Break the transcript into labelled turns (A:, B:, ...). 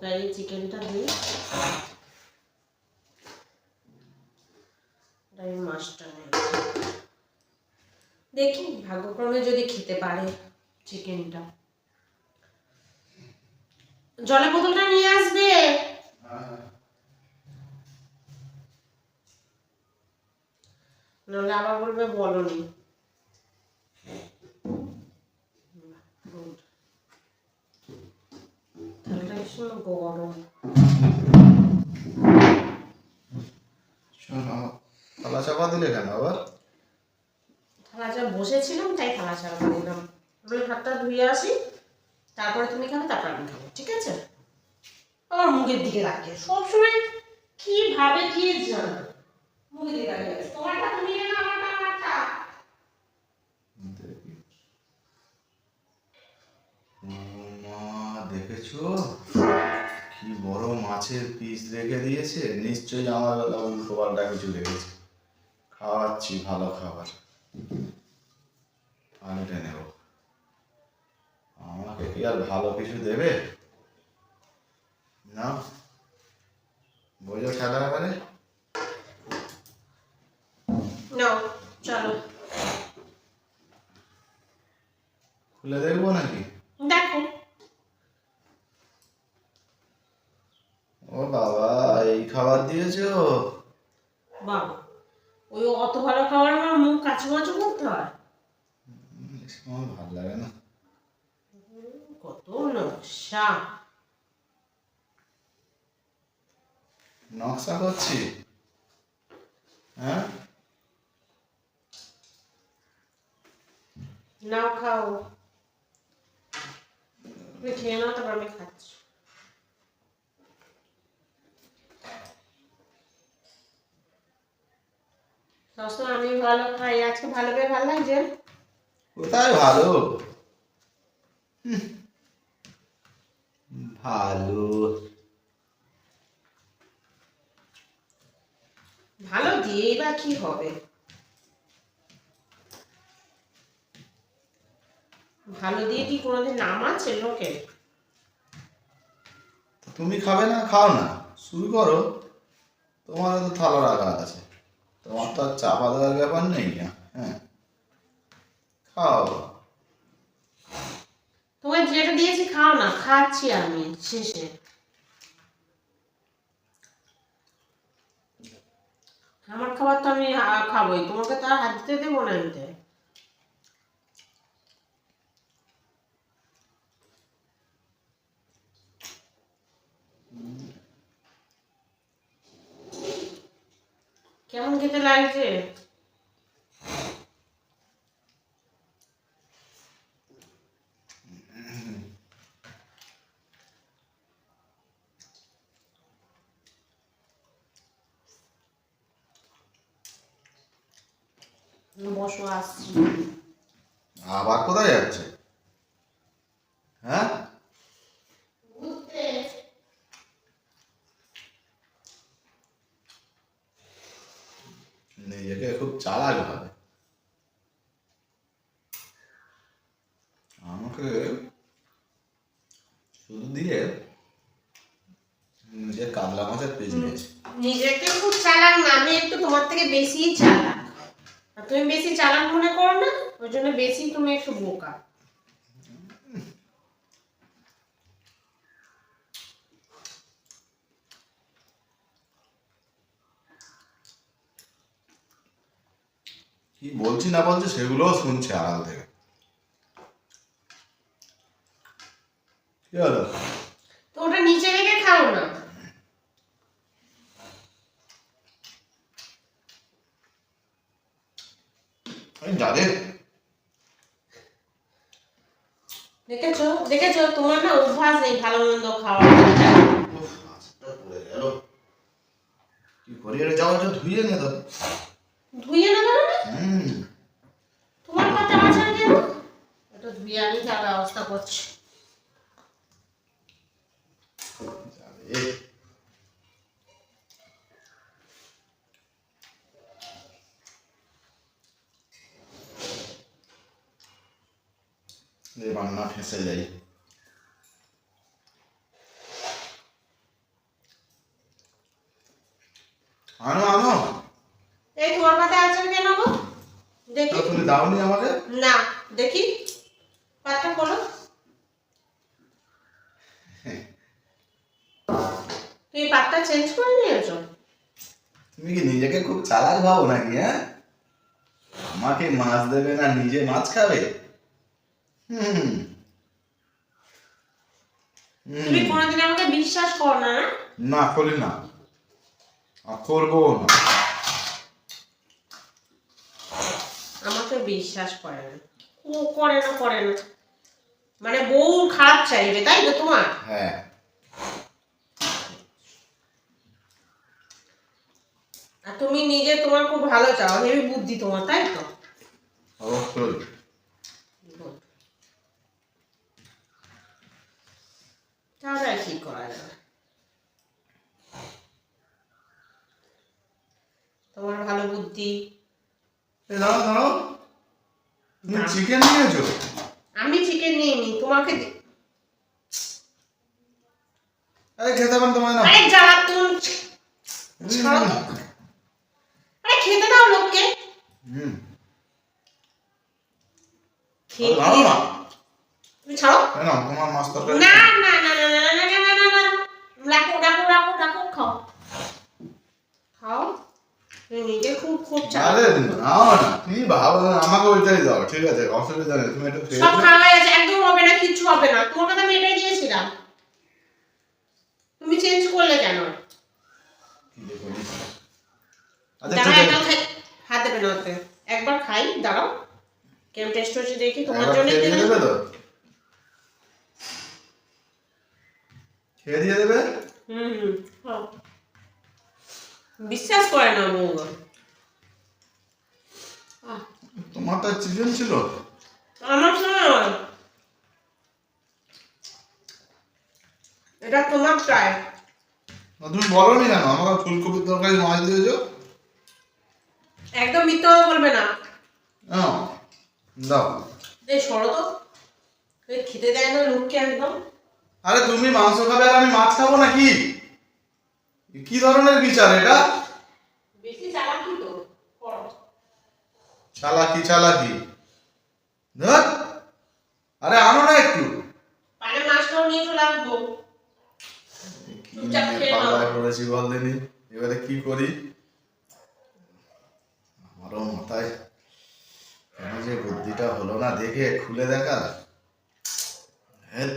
A: তাই চিকেনটা দিই তাই মাছটা নেব। দেখি, ভাগ্যক্রমে যদি খেতে পারে চিকেনটা। জলের বোতলটা নিয়ে আসবে। নাহলে আবার বলবে বলনি। গুড ভীষণ গরম
B: শোনো চাপা দিলে কেন আবার
A: থালা চা বসেছিলাম তাই থালা চাপা দিলাম আমি হাতটা ধুয়ে আসি তারপরে তুমি খাবে তারপর আমি খাব ঠিক আছে? আমার মুখের দিকে রাখে সবসময় কি ভাবে কি জানো? মুখের দিকে রাখে তোমারটা তুমি না আমারটা আমারটা।
B: মা দেখেছ? কি বড় মাছের পিস রেখে দিয়েছে। নিশ্চয়ই আমার বেলা উল্টো পাল্টা কিছু রেখেছে খাওয়াচ্ছি ভালো খাবার। উঠে নেব। আমাকে কি আর ভালো কিছু দেবে? না? বোঝো খেলা এবারে?
A: চলো।
B: খুলে দেখব নাকি
A: দেখো
B: ও বাবা এই খাবার দিয়েছ?
A: বাবা ওই অত ভালো খাবার আমার মুখ কাছু মাছু করতে হয়।
B: আমার ভালো লাগে না।
A: কত নকশা।
B: নকশা করছি? হ্যাঁ?
A: নাও খাও। তুমি খেয়ে নাও তারপর আমি খাচ্ছি। সবসময় আমি ভালো খাই। আজকে ভালো করে ভালো লাগছে?
B: কোথায় ভালো? ভালো।
A: ভালো দিয়েই বা কি হবে? ভালো দিয়ে কি কোনোদিন নাম আছে লোকের
B: তুমি খাবে না খাও না। শুরু করো। তোমারও তো থালা রাখা আছে। তোমার তো আর চাপা দেওয়ার ব্যাপার নেই না হ্যাঁ। খাও।
A: তোমায় যেটা দিয়েছি খাও না, খাচ্ছি আমি শেষে। আমার খাবার তো আমি খাবোই। তোমাকে তো আর হাত দিতে দেবো না কেমন খেতে লাগছে? বসো আসছি।
B: আবার কোথায় যাচ্ছে হ্যাঁ নিজেকে খুব চালাক ভাবে আমাকে শুধু দিয়ে কাতলা মাছের পিস নিয়েছে।
A: নিজেকে খুব চালাক না আমি একটু তোমার থেকে বেশিই চালাক। আর তুমি বেশি চালাক মনে করো না ওই জন্য বেশি তুমি একটু বোকা।
B: কি বলছি না বলছি সেগুলোও শুনছে আড়াল থেকে। কি হলো?
A: তো ওটা নিচে রেখে খাও না।
B: জানি
A: দেখেছ? দেখেছ? তোমার না অভ্যাস নেই ভালো মন্দ
B: পড়ে গেল। কি করি? এটা যাওয়া যাও ধুইয়ে নে তো।
A: ধুইয়ে নেবে না তোমার পাতে আছে দেব এটা ধুইয়ে আমি যা ব্যবস্থা করছি।
B: রান্না ফেঁসে যায়। আনো। দাওনি আমাকে?
A: না দেখি। পাতটা খোলো তুমি পাতটা চেঞ্জ করে নিয়েছো?
B: তুমি কি নিজেকে খুব চালাক ভাবো নাকি হ্যাঁ? আমাকে মাছ দেবে না নিজে মাছ খাবে? হুম।
A: তুমি কোনোদিন আমাকে বিশ্বাস কর না না?
B: না করি না। আর করব না
A: আমাকে বিশ্বাস করে না। ও করে না করে না। মানে বউ খারাপ চাইবে তাই তো তোমার?
B: হ্যাঁ।
A: আর তুমি নিজে তোমার খুব ভালো চাও হেবি বুদ্ধি তোমার তাই তো?
B: অবশ্যই।
A: তাহলে কি করা যাবে? তোমার ভালো বুদ্ধি।
B: দাঁড়াও দাঁড়াও। তুমি চিকেন নিয়েছো?
A: আমি চিকেন নিয়ে নি তোমাকে
B: আরে খেতে পারেন তোমার না
A: আরে জ্বালা তুমি। আরে খেতে দাও লোককে।
B: হুম। দাঁড়াও
A: তুমি ছাড়ো।
B: না তোমার মাছ তরকারি
A: না না না না না না রাখো রাখো রাখো রাখো খাও খাও তুমি নিজে খুব খুব চাও
B: আরে নাও না। তুমি ভাবো না আমাকে ওইটাই দাও ঠিক আছে? অসুবিধা নেই তুমি একটু
A: সব
B: নাও।
A: খাওয়া একদম হবে না কিচ্ছু হবে না। তোমার কথা আমি এটাই দিয়েছিলাম। তুমি চেঞ্জ করলে কেন?
B: কি যে করি। আচ্ছা
A: দাঁড়াও
B: ঠিক
A: একদম
B: আছে
A: খাই হাত দেবে না হাতে একবার খাই দাঁড়াও। কেমন টেস্ট হচ্ছে দেখি তোমার জন্য
B: খেয়ে দিয়ে দেবে
A: হুম বিশ্বাস করে না বৌমা।
B: তো চিকেন ছিল?
A: আমার সময় এটা তোমার চাই
B: না, তুমি বলো নি কেন ফুলকপির তরকারি মাছ দিয়েছ?
A: একদম মিথ্যা বলবে না।
B: হ্যাঁ দাও।
A: এই সরো তো। এই খেতে দেয় না লোককে একদম।
B: আরে তুমি মাংস খাবে আর আমি মাছ খাব নাকি? কি ধরনের বিচার এটা
A: বেশি চালাকি তো করো
B: চালাকি চালাকি। আরে আনো না একটু।
A: পানে মাছটাও নিয়ে।
B: পাল্লায় পড়েছি বল এবারে কি করি? আমারও মাথায় কেন যে বুদ্ধিটা হলো না? দেখে খুলে দেখা। হ্যাঁ